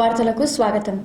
వార్తలకు స్వాగతం.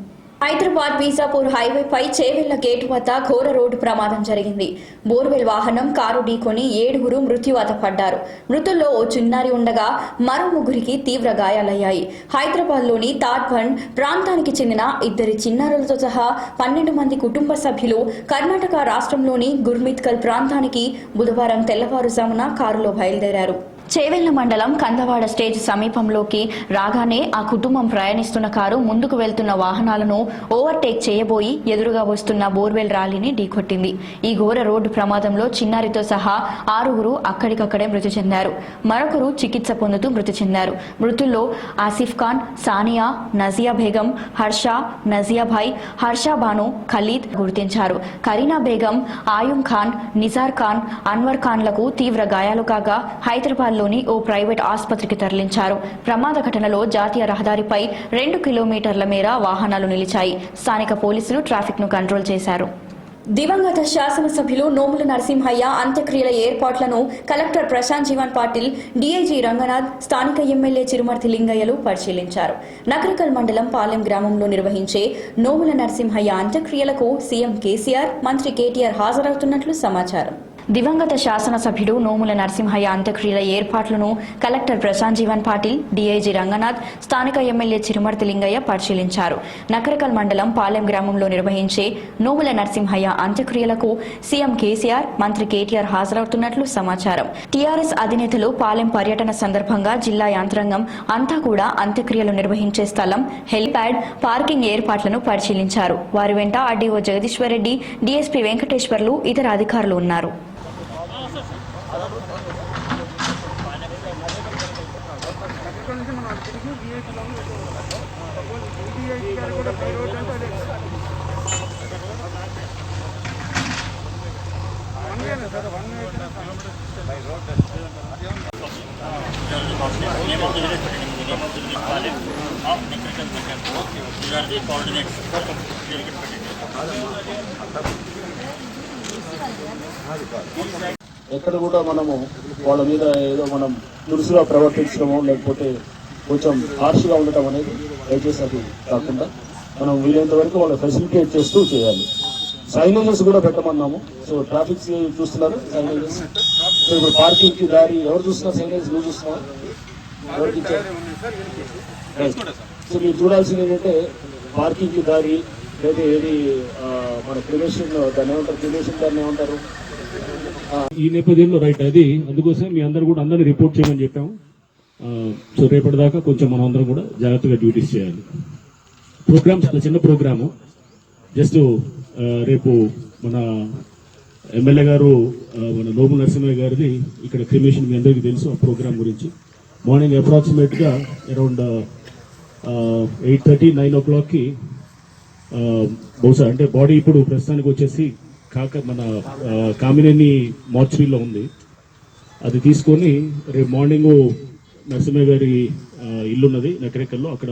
హైదరాబాద్ బీజాపూర్ హైవేపై చేవెళ్ళ గేటు వద్ద ఘోర రోడ్డు ప్రమాదం జరిగింది. బోర్వెల్ వాహనం కారు ఢీకొని ఏడుగురు మృత్యువాత పడ్డారు. మృతుల్లో ఓ చిన్నారి ఉండగా మరో ముగ్గురికి తీవ్ర గాయాలయ్యాయి. హైదరాబాద్లోని తాడ్బండ్ ప్రాంతానికి చెందిన ఇద్దరి చిన్నారులతో సహా పన్నెండు మంది కుటుంబ సభ్యులు కర్ణాటక రాష్ట్రంలోని గుర్మిత్కల్ ప్రాంతానికి బుధవారం తెల్లవారుజామున కారులో బయలుదేరారు. చేవెళ్ళ మండలం కందవాడ స్టేజ్ సమీపంలోకి రాగానే ఆ కుటుంబం ప్రయాణిస్తున్న కారు ముందుకు వెళ్తున్న వాహనాలను ఓవర్టేక్ చేయబోయి ఎదురుగా వస్తున్న బోర్వెల్ ర్యాలీని ఢీకొట్టింది. ఈ ఘోర రోడ్డు ప్రమాదంలో చిన్నారితో సహా ఆరుగురు అక్కడికక్కడే మృతి చెందారు. మరొకరు చికిత్స పొందుతూ మృతి చెందారు. మృతుల్లో ఆసిఫ్ ఖాన్ సానియా నజియా బేగం హర్ష నజియాభాయ్ హర్ష బాను ఖలీద్ గుర్తించారు. కరీనా బేగం ఆయుం ఖాన్ నిజార్ ఖాన్ అన్వర్ ఖాన్లకు తీవ్ర గాయాలు కాగా హైదరాబాద్లో హైదరాబాద్లోని ఓ ప్రైవేట్ ఆసుపత్రికి తరలించారు. ప్రమాద ఘటనలో జాతీయ రహదారిపై రెండు కిలోమీటర్ల మేర వాహనాలు నిలిచాయి. స్థానిక పోలీసులు ట్రాఫిక్ను కంట్రోల్ చేశారు. దివంగత శాసనసభ్యులు నోముల నరసింహయ్య అంత్యక్రియల ఏర్పాట్లను కలెక్టర్ ప్రశాంత్ జీవన్ పాటిల్ డీఐజీ రంగనాథ్ స్థానిక ఎమ్మెల్యే చిరుమర్తి లింగయ్యలు పరిశీలించారు. నకరికల్ మండలం పాలెం గ్రామంలో నిర్వహించే నోముల నరసింహయ్య అంత్యక్రియలకు సీఎం కేసీఆర్ మంత్రి కేటీఆర్ హాజరవుతున్నట్లు సమాచారం. దివంగత శాసనసభ్యుడు నోముల నరసింహయ్య అంత్యక్రియల ఏర్పాట్లను కలెక్టర్ ప్రశాంత్ జీవన్ పాటిల్ డీఐజీ రంగనాథ్ స్థానిక ఎమ్మెల్యే చిరుమర్తి లింగయ్య పరిశీలించారు. నకరకల్ మండలం పాలెం గ్రామంలో నిర్వహించే నోముల నరసింహయ్య అంత్యక్రియలకు సీఎం కేసీఆర్ మంత్రి కేటీఆర్ హాజరవుతున్నట్లు సమాచారం. టీఆర్ఎస్ అధినేతలు పాలెం పర్యటన సందర్భంగా జిల్లా యాంత్రాంగం అంతా కూడా అంత్యక్రియలు నిర్వహించే స్థలం హెలిప్యాడ్ పార్కింగ్ ఏర్పాట్లను పరిశీలించారు. వారి వెంట ఆర్డీఓ జగదీశ్వర్ రెడ్డి డీఎస్పీ వెంకటేశ్వర్లు ఇతర అధికారులు ఉన్నారు. ఇక్కడ నుంచి మనం తిరిగి గారు కూడా రోడ్ అంటే అదే వన్ సార్ వన్ వే ఎక్కడ కూడా మనము వాళ్ళ మీద ఏదో మనం దురుసుగా ప్రవర్తించడమో లేకపోతే కొంచెం హార్ష్గా ఉండటం అనేది దయచేసి అది కాకుండా మనం వీలైనంత వరకు వాళ్ళు ఫెసిలిటేట్ చేస్తూ చేయాలి. సైనేజెస్ కూడా పెట్టమన్నాము. సో ట్రాఫిక్ చూస్తున్నారు? సైనేజెస్ సో ఇప్పుడు పార్కింగ్కి దారి ఎవరు చూస్తున్నారు? సైనేజ్ నువ్వు చూస్తున్నావు ఎవరికి సో మీరు చూడాల్సింది ఏంటంటే పార్కింగ్కి దారి లేదా ఏది మన క్రిమేషన్ దాన్ని ఏమంటారు? క్రిమేషన్ దాన్ని ఏమంటారు? ఈ నేపథ్యంలో రైట్ అది అందుకోసం మీ అందరు కూడా అందరిని రిపోర్ట్ చేయమని చెప్పాము. సో సో రేపటిదాకా కొంచెం మనం అందరం కూడా జాగ్రత్తగా డ్యూటీస్ చేయాలి. ప్రోగ్రామ్ చాలా చిన్న ప్రోగ్రాము జస్ట్ రేపు మన ఎమ్మెల్యే గారు మన నోము నరసింహయ్య గారిది ఇక్కడ క్రిమేషన్ మీ అందరికీ తెలుసు ఆ ప్రోగ్రామ్ గురించి. మార్నింగ్ అప్రాక్సిమేట్గా అరౌండ్ ఎయిట్ థర్టీ నైన్ ఓ క్లాక్కి బహుశా అంటే బాడీ ఇప్పుడు ప్రస్తుతానికి వచ్చేసి కాక మన కామినేని మార్చురీలో ఉంది. అది తీసుకొని రేపు మార్నింగ్ నరసింహ గారి ఇల్లు ఉన్నది నకరేకల్లో. అక్కడ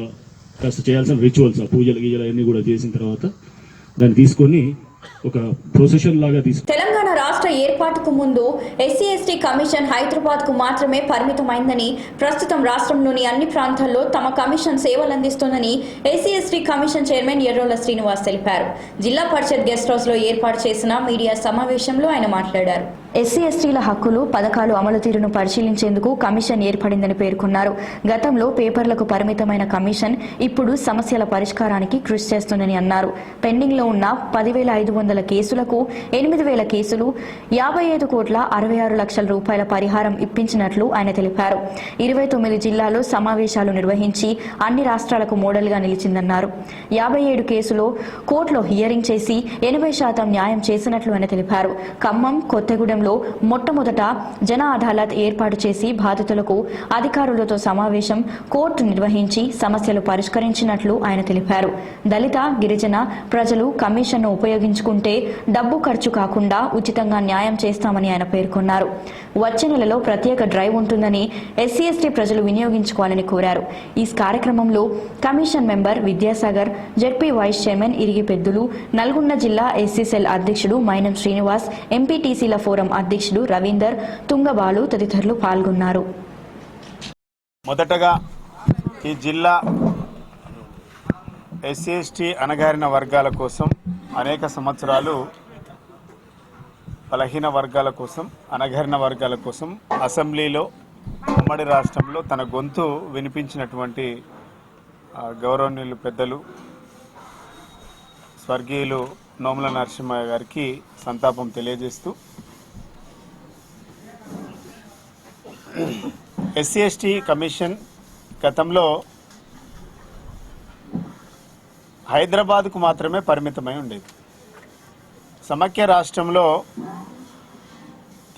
కాస్త చేయాల్సిన రిచువల్స్ ఆ పూజలు గీజలు అన్నీ కూడా చేసిన తర్వాత దాన్ని తీసుకొని ఒక ప్రొసెషన్ లాగా తీసుకు తెలంగాణ రాష్ట్ర ఏర్పాటుకు ముందు ఎస్సీ ఎస్టీ కమిషన్ హైదరాబాద్కు మాత్రమే పరిమితమైందని ప్రస్తుతం రాష్ట్రంలోని అన్ని ప్రాంతాల్లో తమ కమిషన్ సేవలు అందిస్తోందని SC ST commission chairman Errola Srinivas తెలిపారు. జిల్లా పరిషత్ గెస్ట్ హౌస్లో ఏర్పాటు చేసిన మీడియా సమావేశంలో ఆయన మాట్లాడారు. ఎస్సీ ఎస్టీల హక్కులు పథకాలు అమలు తీరును పరిశీలించేందుకు కమిషన్ ఏర్పడిందని పేర్కొన్నారు. గతంలో పేపర్లకు పరిమితమైన కమిషన్ ఇప్పుడు సమస్యల పరిష్కారానికి కృషి చేస్తుందని అన్నారు. పెండింగ్లో ఉన్న పదివేల ఐదు వందల కేసులకు ఎనిమిది వేల కేసులు యాభై ఐదు కోట్ల అరవై ఆరు లక్షల రూపాయల పరిహారం ఇప్పించినట్లు ఆయన తెలిపారు. ఇరవై తొమ్మిది జిల్లాల్లో సమావేశాలు నిర్వహించి అన్ని రాష్ట్రాలకు మోడల్గా నిలిచిందన్నారు. యాభై ఏడు కేసులో కోర్టులో హియరింగ్ చేసి ఎనభై శాతం న్యాయం చేసినట్లు ఆయన తెలిపారు. ఖమ్మం కొత్తగూడెం కొత్తగూడెంలో మొట్టమొదట జన అదాలత్ ఏర్పాటు చేసి బాధితులకు అధికారులతో సమావేశం కోర్టు నిర్వహించి సమస్యలు పరిష్కరించినట్లు ఆయన తెలిపారు. దళిత గిరిజన ప్రజలు కమిషన్ను ఉపయోగించుకుంటే డబ్బు ఖర్చు కాకుండా ఉచితంగా న్యాయం చేస్తామని ఆయన పేర్కొన్నారు. వచ్చే నెలలో ప్రత్యేక డ్రైవ్ ఉంటుందని ఎస్సీ ఎస్టీ ప్రజలు వినియోగించుకోవాలని కోరారు. ఈ కార్యక్రమంలో commission member Vidyasagar ZP vice chairman Irigi Peddulu Nalgonda జిల్లా ఎస్సీ సెల్ అధ్యక్షుడు మైనం శ్రీనివాస్ ఎంపీటీసీల ఫోరం అధ్యక్షుడు రవీందర్ తుంగబాలు తదితరులు పాల్గొన్నారు. మొదటగా ఈ జిల్లా ఎస్సీఎస్టీ అణగారిన వర్గాల కోసం అనేక సంవత్సరాలు బలహీన వర్గాల కోసం అణగారిన వర్గాల కోసం అసెంబ్లీలో ఉమ్మడి రాష్ట్రంలో తన గొంతు వినిపించినటువంటి గౌరవనీయులు పెద్దలు స్వర్గీయులు నోముల నరసింహ గారికి సంతాపం తెలియజేస్తూ ఎస్సీ ఎస్టీ కమిషన్ గతంలో హైదరాబాద్కు మాత్రమే పరిమితమై ఉండేది. సమాఖ్య రాష్ట్రంలో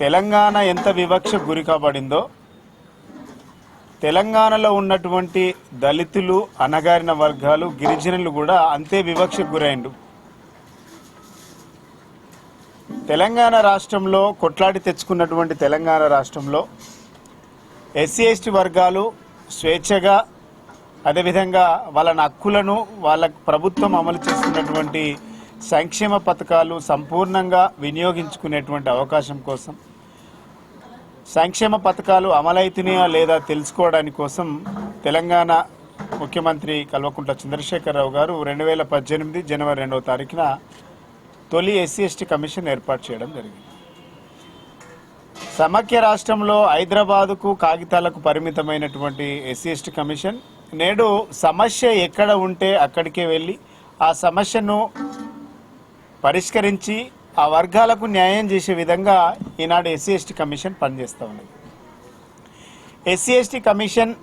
తెలంగాణ ఎంత వివక్ష గురి కాబడిందో తెలంగాణలో ఉన్నటువంటి దళితులు అణగారిన వర్గాలు గిరిజనులు కూడా అంతే వివక్షకు గురైండు తెలంగాణ రాష్ట్రంలో కొట్లాడి తెచ్చుకున్నటువంటి తెలంగాణ రాష్ట్రంలో ఎస్సీ ఎస్టీ వర్గాలు స్వేచ్ఛగా అదేవిధంగా వాళ్ళ హక్కులను వాళ్ళ ప్రభుత్వం అమలు చేస్తున్నటువంటి సంక్షేమ పథకాలు సంపూర్ణంగా వినియోగించుకునేటువంటి అవకాశం కోసం సంక్షేమ పథకాలు అమలైతున్నాయా లేదా తెలుసుకోవడానికి కోసం తెలంగాణ ముఖ్యమంత్రి కల్వకుంట్ల చంద్రశేఖరరావు గారు రెండు వేల పద్దెనిమిది జనవరి రెండవ తారీఖున తొలి ఎస్సీ ఎస్టీ కమిషన్ ఏర్పాటు చేయడం జరిగింది. సమాఖ్య రాష్ట్రంలో హైదరాబాదుకు కాగితాలకు పరిమితమైనటువంటి ఎస్సీ ఎస్టీ కమిషన్. నేడు సమస్య ఎక్కడ ఉంటే అక్కడికే వెళ్ళి ఆ సమస్యను పరిష్కరించి ఆ వర్గాలకు న్యాయం చేసే విధంగా ఈనాడు ఎస్సీ ఎస్టీ కమిషన్ పనిచేస్తూ ఉన్నది. ఎస్సీ ఎస్టీ కమిషన్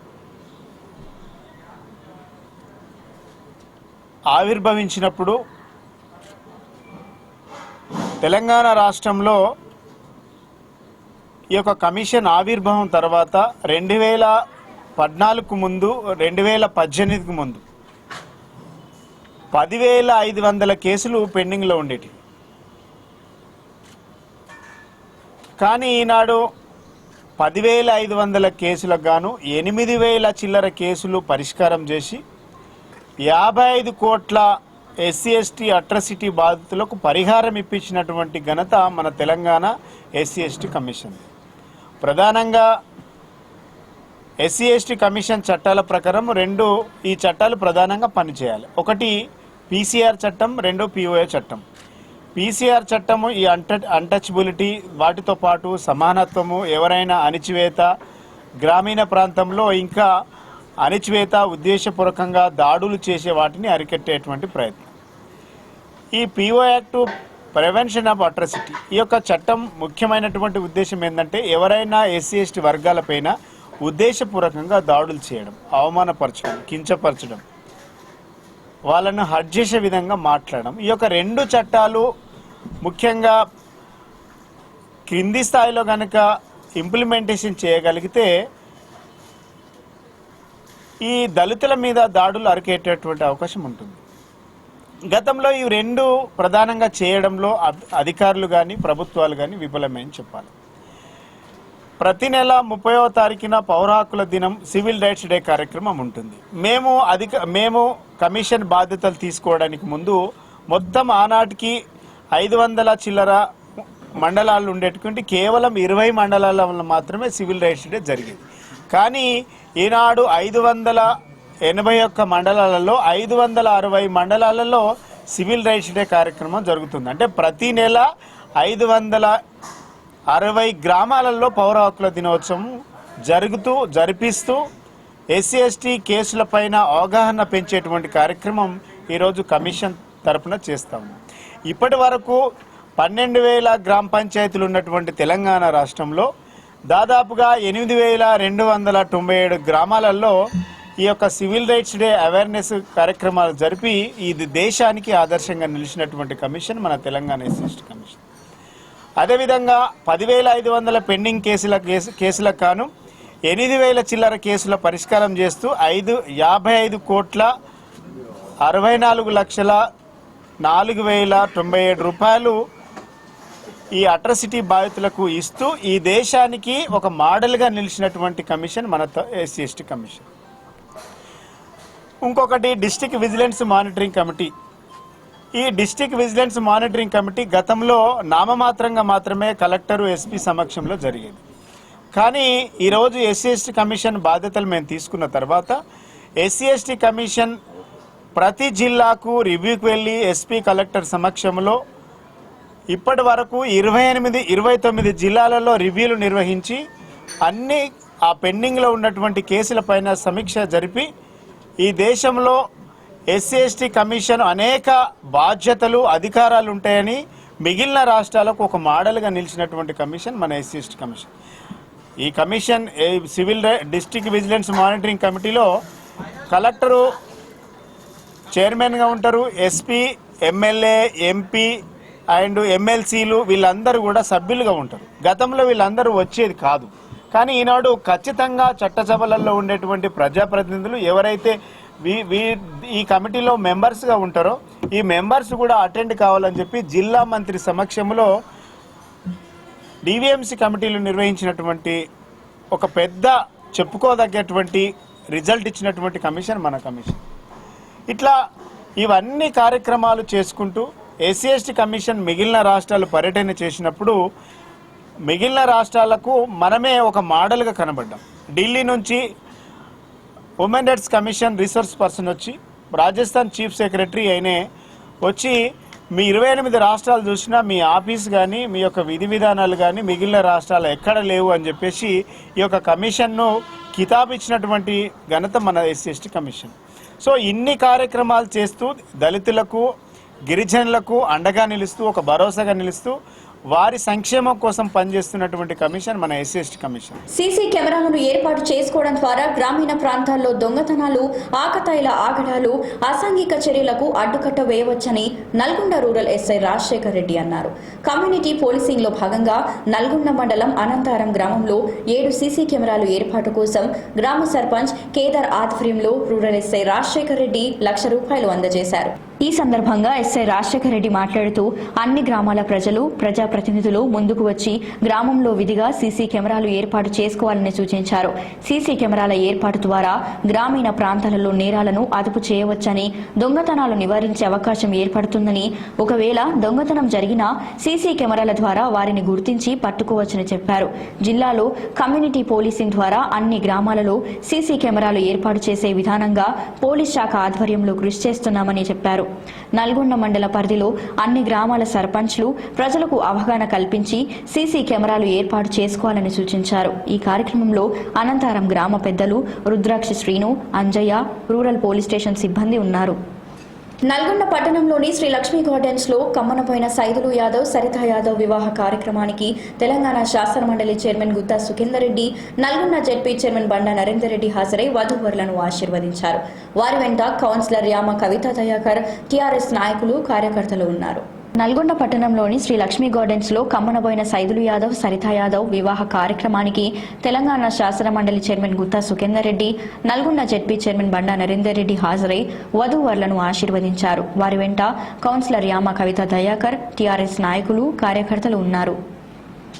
ఆవిర్భవించినప్పుడు తెలంగాణ రాష్ట్రంలో ఈ యొక్క కమిషన్ ఆవిర్భావం తర్వాత రెండు వేల పద్నాలుగు ముందు రెండు వేల పద్దెనిమిదికి ముందు పదివేల ఐదు వందల కేసులు పెండింగ్లో ఉండేవి కానీ ఈనాడు పదివేల ఐదు వందల కేసులకు గాను ఎనిమిది వేల చిల్లర కేసులు పరిష్కారం చేసి యాభై ఐదు కోట్ల ఎస్సీ ఎస్టీ అట్రసిటీ బాధితులకు పరిహారం ఇప్పించినటువంటి ఘనత మన తెలంగాణ ఎస్సీ ఎస్టీ కమిషన్ ప్రధానంగా ఎస్సీ ఎస్టీ కమిషన్ చట్టాల ప్రకారం రెండు ఈ చట్టాలు ప్రధానంగా పనిచేయాలి. ఒకటి పీసీఆర్ చట్టం రెండు పిఓఏ చట్టం. పీసీఆర్ చట్టము ఈ అంట అన్టచబిలిటీ వాటితో పాటు సమానత్వము ఎవరైనా అణిచివేత గ్రామీణ ప్రాంతంలో ఇంకా అణిచివేత ఉద్దేశపూర్వకంగా దాడులు చేసే వాటిని అరికట్టేటువంటి ప్రయత్నం. ఈ PO act prevention of atrocity ఈ యొక్క చట్టం ముఖ్యమైనటువంటి ఉద్దేశం ఏంటంటే ఎవరైనా ఎస్సీ ఎస్టీ వర్గాలపైన ఉద్దేశపూర్వకంగా దాడులు చేయడం అవమానపరచడం కించపరచడం వాళ్ళను హర్ట్ చేసే విధంగా మాట్లాడడం. ఈ యొక్క రెండు చట్టాలు ముఖ్యంగా క్రింది స్థాయిలో కనుక ఇంప్లిమెంటేషన్ చేయగలిగితే ఈ దళితుల మీద దాడులు అరికేటటువంటి అవకాశం ఉంటుంది. గతంలో ఈ రెండు ప్రధానంగా చేయడంలో అధికారులు కానీ ప్రభుత్వాలు కానీ విఫలమని చెప్పాలి. ప్రతి నెల ముప్పైవ తారీఖున పౌర హక్కుల దినం సివిల్ రైట్స్ డే కార్యక్రమం ఉంటుంది. మేము అధిక మేము కమిషన్ బాధ్యతలు తీసుకోవడానికి ముందు మొత్తం ఆనాటికి ఐదు వందల చిల్లర మండలాలు ఉండేటువంటి కేవలం ఇరవై మండలాల మాత్రమే సివిల్ రైట్స్ డే జరిగేది. కానీ ఈనాడు ఐదు వందల ఎనభై ఒక్క మండలాలలో ఐదు వందల అరవై మండలాలలో సివిల్ రైట్స్ డే కార్యక్రమం జరుగుతుంది. అంటే ప్రతి నెల ఐదు వందల అరవై గ్రామాలలో పౌర హక్కుల దినోత్సవం జరుగుతూ జరిపిస్తూ ఎస్సీ ఎస్టీ కేసులపైన అవగాహన పెంచేటువంటి కార్యక్రమం ఈరోజు కమిషన్ తరపున చేస్తాము. ఇప్పటి వరకు పన్నెండు వేల గ్రామ పంచాయతీలు ఉన్నటువంటి తెలంగాణ రాష్ట్రంలో దాదాపుగా ఎనిమిది వేల రెండు వందల తొంభై ఏడు గ్రామాలలో ఈ యొక్క సివిల్ రైట్స్ డే అవేర్నెస్ కార్యక్రమాలు జరిపి ఇది దేశానికి ఆదర్శంగా నిలిచినటువంటి కమిషన్ మన తెలంగాణ ఎస్సీ కమిషన్. అదేవిధంగా పదివేల ఐదు వందల పెండింగ్ కేసుల కేసు కేసులకు గాను ఎనిమిది వేల చిల్లర కేసుల పరిష్కారం చేస్తూ ఐదు యాభై ఐదు కోట్ల అరవై నాలుగు లక్షల నాలుగు వేల తొంభై ఏడు రూపాయలు ఈ అట్రసిటీ బాధితులకు ఇస్తూ ఈ దేశానికి ఒక మోడల్గా నిలిచినటువంటి కమిషన్ మన ఎస్సీ ఎస్టీ కమిషన్. ఇంకొకటి డిస్టిక్ విజిలెన్స్ మానిటరింగ్ కమిటీ. ఈ డిస్టిక్ విజిలెన్స్ మానిటరింగ్ కమిటీ గతంలో నామమాత్రంగా మాత్రమే కలెక్టరు ఎస్పీ సమక్షంలో జరిగేది. కానీ ఈరోజు ఎస్సీ ఎస్టీ కమిషన్ బాధ్యతలు మేము తీసుకున్న తర్వాత ఎస్సీ ఎస్టీ కమిషన్ ప్రతి జిల్లాకు రివ్యూకి వెళ్ళి ఎస్పీ కలెక్టర్ సమక్షంలో ఇప్పటి వరకు ఇరవై ఎనిమిది ఇరవై తొమ్మిది జిల్లాలలో రివ్యూలు నిర్వహించి అన్ని ఆ పెండింగ్లో ఉన్నటువంటి కేసులపైన సమీక్ష జరిపి ఈ దేశంలో ఎస్సీ ఎస్టీ కమిషన్ అనేక బాధ్యతలు అధికారాలు ఉంటాయని మిగిలిన రాష్ట్రాలకు ఒక మోడల్గా నిలిచినటువంటి కమిషన్ మన ఎస్సీ ఎస్టీ కమిషన్. ఈ commission civil district vigilance monitoring కమిటీలో కలెక్టరు చైర్మన్గా ఉంటారు. ఎస్పీ ఎమ్మెల్యే ఎంపీ అండ్ ఎమ్మెల్సీలు వీళ్ళందరూ కూడా సభ్యులుగా ఉంటారు. గతంలో వీళ్ళందరూ వచ్చేది కాదు. కానీ ఈనాడు ఖచ్చితంగా చట్టసభలలో ఉండేటువంటి ప్రజాప్రతినిధులు ఎవరైతే వీ వీ ఈ కమిటీలో మెంబర్స్గా ఉంటారో ఈ మెంబర్స్ కూడా అటెండ్ కావాలని చెప్పి జిల్లా మంత్రి సమక్షంలో డివిఎంసి కమిటీలు నిర్వహించినటువంటి ఒక పెద్ద చెప్పుకోదగ్గటువంటి రిజల్ట్ ఇచ్చినటువంటి కమిషన్ మన కమిషన్. ఇట్లా ఇవన్నీ కార్యక్రమాలు చేసుకుంటూ ఎస్సీ ఎస్టీ కమిషన్ మిగిలిన రాష్ట్రాలు పర్యటన చేసినప్పుడు మిగిలిన రాష్ట్రాలకు మనమే ఒక మోడల్గా కనబడ్డాం. ఢిల్లీ నుంచి women rights commission resource person వచ్చి రాజస్థాన్ చీఫ్ సెక్రటరీ అయినే వచ్చి మీ ఇరవై ఎనిమిది రాష్ట్రాలు చూసినా మీ ఆఫీస్ కానీ మీ యొక్క విధి విధానాలు కానీ మిగిలిన రాష్ట్రాలు ఎక్కడ లేవు అని చెప్పేసి ఈ యొక్క కమిషన్ను కితాబిచ్చినటువంటి ఘనత మన ఎస్సీ కమిషన్. సో ఇన్ని కార్యక్రమాలు చేస్తూ దళితులకు గిరిజనులకు అండగా నిలుస్తూ ఒక భరోసాగా నిలుస్తూ వారి సంక్షేమం కోసం పనిచేస్తున్నటువంటి కమిషన్ మన ఎస్సీ కమిషన్. సీసీ కెమెరాలను ఏర్పాటు చేసుకోవడం ద్వారా గ్రామీణ ప్రాంతాల్లో దొంగతనాలు ఆకతాయిల ఆగడాలు అసాంఘిక చర్యలకు అడ్డుకట్ట వేయవచ్చని నల్గొండ రూరల్ ఎస్ఐ రాజశేఖర్ రెడ్డి అన్నారు. కమ్యూనిటీ పోలీసింగ్లో భాగంగా నల్గొండ మండలం అనంతారం గ్రామంలో ఏడు సీసీ కెమెరాలు ఏర్పాటు కోసం గ్రామ సర్పంచ్ కేదార్ ఆధ్వర్యంలో రూరల్ ఎస్ఐ రాజశేఖర్ రెడ్డి లక్ష రూపాయలు అందజేశారు. ఈ సందర్భంగా ఎస్ఐ రాజశేఖర రెడ్డి మాట్లాడుతూ అన్ని గ్రామాల ప్రజలు ప్రజాప్రతినిధులు ముందుకు వచ్చి గ్రామంలో విధిగా సీసీ కెమెరాలు ఏర్పాటు చేసుకోవాలని సూచించారు. సీసీ కెమెరాల ఏర్పాటు ద్వారా గ్రామీణ ప్రాంతాలలో నేరాలను అదుపు చేయవచ్చని దొంగతనాలు నివారించే అవకాశం ఏర్పడుతుందని ఒకవేళ దొంగతనం జరిగినా సీసీ కెమెరాల ద్వారా వారిని గుర్తించి పట్టుకోవచ్చని చెప్పారు. జిల్లాలో కమ్యూనిటీ పోలీసింగ్ ద్వారా అన్ని గ్రామాలలో సీసీ కెమెరాలు ఏర్పాటు చేసే విధానంగా పోలీస్ శాఖ ఆధ్వర్యంలో కృషి చేస్తున్నామని చెప్పారు. నల్గొండ మండల పరిధిలో అన్ని గ్రామాల సర్పంచ్లు ప్రజలకు అవగాహన కల్పించి సీసీ కెమెరాలు ఏర్పాటు చేసుకోవాలని సూచించారు. ఈ కార్యక్రమంలో అనంతరం గ్రామ పెద్దలు Rudraksha Srinu Anjaiah rural police station సిబ్బంది ఉన్నారు. నల్గొండ పట్టణంలోని శ్రీ లక్ష్మీ గార్డెన్స్లో కమ్మనపోయిన సైదులు యాదవ్ సరిత యాదవ్ వివాహ కార్యక్రమానికి తెలంగాణ శాసన మండలి chairman Gutha Sukender Reddy Nalgonda ZP chairman Banda Narender Reddy హాజరై వధూవరులను ఆశీర్వదించారు. వారి వెంట కౌన్సిలర్ యామ కవిత దయాకర్ టీఆర్ఎస్ నాయకులు కార్యకర్తలు ఉన్నారు. నల్గొండ పట్టణంలోని శ్రీ లక్ష్మీ గార్డెన్స్లో కమ్మనబోయిన సైదులు యాదవ్ సరితా యాదవ్ వివాహ కార్యక్రమానికి తెలంగాణ శాసన మండలి chairman Gutha Sukender Reddy Nalgonda ZP chairman Banda Narender Reddy హాజరై వధూవరులను ఆశీర్వదించారు. వారి వెంట కౌన్సిలర్ యామ కవిత దయాకర్ టీఆర్ఎస్ నాయకులు కార్యకర్తలు ఉన్నారు.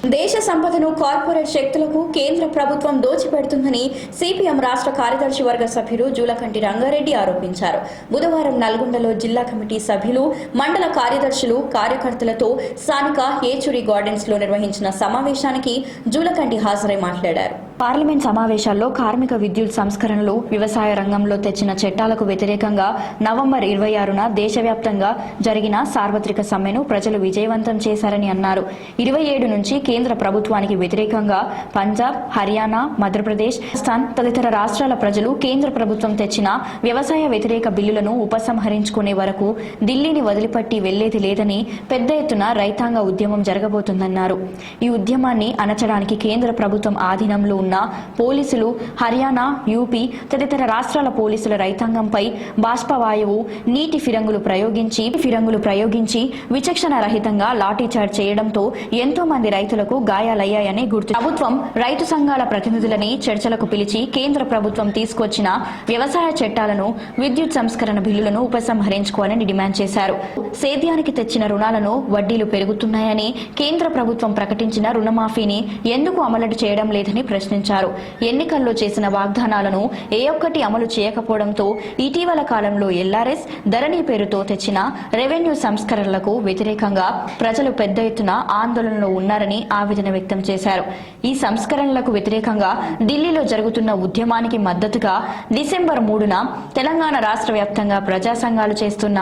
దేశ సంపదను కార్పొరేట్ శక్తులకు కేంద్ర ప్రభుత్వం దోచిపెడుతుందని సిపిఎం రాష్ట్ర కార్యదర్శి వర్గ సభ్యులు జూలకంటి రంగారెడ్డి ఆరోపించారు. బుధవారం నల్గొండలో జిల్లా కమిటీ సభ్యులు మండల కార్యదర్శులు కార్యకర్తలతో స్థానిక ఏచూరి గార్డెన్స్లో నిర్వహించిన సమావేశానికి జూలకంటి హాజరై మాట్లాడారు. పార్లమెంట్ సమావేశాల్లో కార్మిక విద్యుత్ సంస్కరణలు వ్యవసాయ రంగంలో తెచ్చిన చట్టాలకు వ్యతిరేకంగా నవంబర్ ఇరవై ఆరున దేశవ్యాప్తంగా జరిగిన సార్వత్రిక సమ్మెను ప్రజలు విజయవంతం చేశారని అన్నారు. ఇరవై ఏడు నుంచి కేంద్ర ప్రభుత్వానికి వ్యతిరేకంగా పంజాబ్ హర్యానా మధ్యప్రదేశ్ రాజస్థాన్ తదితర రాష్ట్రాల ప్రజలు కేంద్ర ప్రభుత్వం తెచ్చిన వ్యవసాయ వ్యతిరేక బిల్లులను ఉపసంహరించుకునే వరకు ఢిల్లీని వదిలిపట్టి వెళ్ళేది లేదని పెద్ద ఎత్తున రైతాంగ ఉద్యమం జరగబోతుందన్నారు. ఈ ఉద్యమాన్ని అణచడానికి కేంద్ర ప్రభుత్వం ఆధీనంలో ఉన్న పోలీసులు హర్యానా యూపీ తదితర రాష్ట్రాల పోలీసుల రైతాంగంపై బాష్పవాయువు నీటి ఫిరంగులు ప్రయోగించి ఫిరంగులు ప్రయోగించి విచక్షణ రహితంగా లాఠీచార్జ్ చేయడంతో ఎంతో మంది రైతులకు గాయాలయ్యాయని గుర్తు ప్రభుత్వం రైతు సంఘాల ప్రతినిధులని చర్చలకు పిలిచి కేంద్ర ప్రభుత్వం తీసుకొచ్చిన వ్యవసాయ చట్టాలను విద్యుత్ సంస్కరణ బిల్లులను ఉపసంహరించుకోవాలని డిమాండ్ చేశారు. సేద్యానికి తెచ్చిన రుణాలను వడ్డీలు పెరుగుతున్నాయని కేంద్ర ప్రభుత్వం ప్రకటించిన రుణమాఫీని ఎందుకు అమలు చేయడం లేదని ప్రశ్నించారు. ప్రశ్నించారు. ఎన్నికల్లో చేసిన వాగ్దానాలను ఏ ఒక్కటి అమలు చేయకపోవడంతో ఇటీవల కాలంలో ఎల్ఆర్ఎస్ ధరణి పేరుతో తెచ్చిన రెవెన్యూ సంస్కరణలకు వ్యతిరేకంగా ప్రజలు పెద్ద ఎత్తున ఆందోళనలో ఉన్నారని ఆవేదన వ్యక్తం చేశారు. ఈ సంస్కరణలకు వ్యతిరేకంగా ఢిల్లీలో జరుగుతున్న ఉద్యమానికి మద్దతుగా డిసెంబర్ మూడున తెలంగాణ రాష్ట్ర వ్యాప్తంగా ప్రజా సంఘాలు చేస్తున్న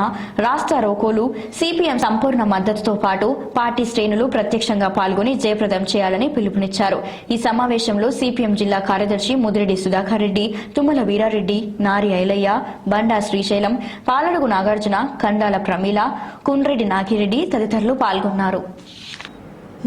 రాష్ట్ర రోకోలు సిపిఎం సంపూర్ణ మద్దతుతో పాటు పార్టీ శ్రేణులు ప్రత్యక్షంగా పాల్గొని జయప్రదం చేయాలని పిలుపునిచ్చారు. ఈ సమావేశంలో సిపిఎం జిల్లా కార్యదర్శి ముదిరెడ్డి సుధాకర్ రెడ్డి తుమ్మల వీరారెడ్డి నారి ఐలయ్య బండా శ్రీశైలం పాలడుగు నాగార్జున కండాల ప్రమీల కుండ్రెడ్డి నాగిరెడ్డి తదితరులు పాల్గొన్నారు.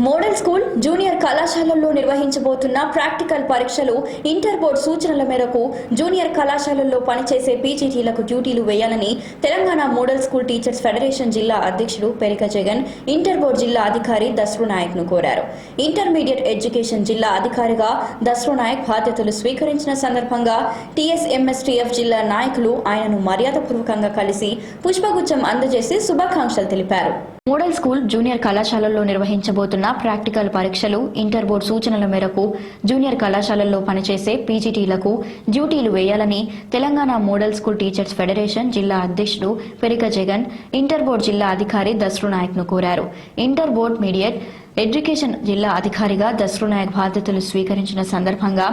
మోడల్ స్కూల్ జూనియర్ కళాశాలల్లో నిర్వహించబోతున్న ప్రాక్టికల్ పరీక్షలు ఇంటర్ బోర్డు సూచనల మేరకు జూనియర్ కళాశాలల్లో పనిచేసే పీజీటీలకు డ్యూటీలు వేయాలని Telangana model school teachers federation జిల్లా అధ్యక్షుడు పెరిక జగన్ ఇంటర్ బోర్డు జిల్లా అధికారి దస్రు నాయక్ను కోరారు. ఇంటర్మీడియట్ ఎడ్యుకేషన్ జిల్లా అధికారిగా దస్రు నాయక్ బాధ్యతలు స్వీకరించిన సందర్భంగా టీఎస్ఎంఎస్టీఎఫ్ జిల్లా నాయకులు ఆయనను మర్యాదపూర్వకంగా కలిసి పుష్పగుచ్చం అందజేసి శుభాకాంక్షలు తెలిపారు. మోడల్ స్కూల్ జూనియర్ కళాశాలల్లో నిర్వహించబోతున్న ప్రాక్టికల్ పరీక్షలు ఇంటర్ బోర్డు సూచనల మేరకు జూనియర్ కళాశాలల్లో పనిచేసే పీజీటీలకు డ్యూటీలు వేయాలని Telangana model school teachers federation జిల్లా అధ్యక్షుడు పెరిక జగన్ ఇంటర్ బోర్డు జిల్లా అధికారి దస్రు నాయక్ను కోరారు. ఇంటర్ బోర్డు మీడియట్ ఎడ్యుకేషన్ జిల్లా అధికారిగా దస్రు నాయక్ బాధ్యతలు స్వీకరించిన సందర్భంగా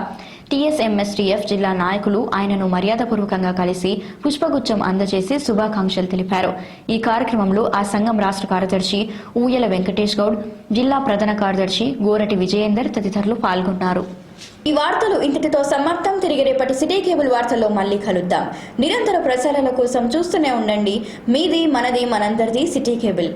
టీఎస్ఎంఎస్టీఎఫ్ జిల్లా నాయకులు ఆయనను మర్యాదపూర్వకంగా కలిసి పుష్పగుచ్చం అందజేసి శుభాకాంక్షలు తెలిపారు. ఈ కార్యక్రమంలో ఆ సంఘం రాష్ట్ర కార్యదర్శి ఊయల వెంకటేష్ గౌడ్ జిల్లా ప్రధాన కార్యదర్శి గోరటి విజయేందర్ తదితరులు పాల్గొన్నారు. ఈ వార్తలు ఇంతటితో సమాప్తం. తిరిగి రేపటి సిటీ కేబుల్ వార్తల్లో మళ్ళీ కలుద్దాం. నిరంతర ప్రసారాల కోసం చూస్తూనే ఉండండి. మీది మనది మనందరిది సిటీ కేబుల్.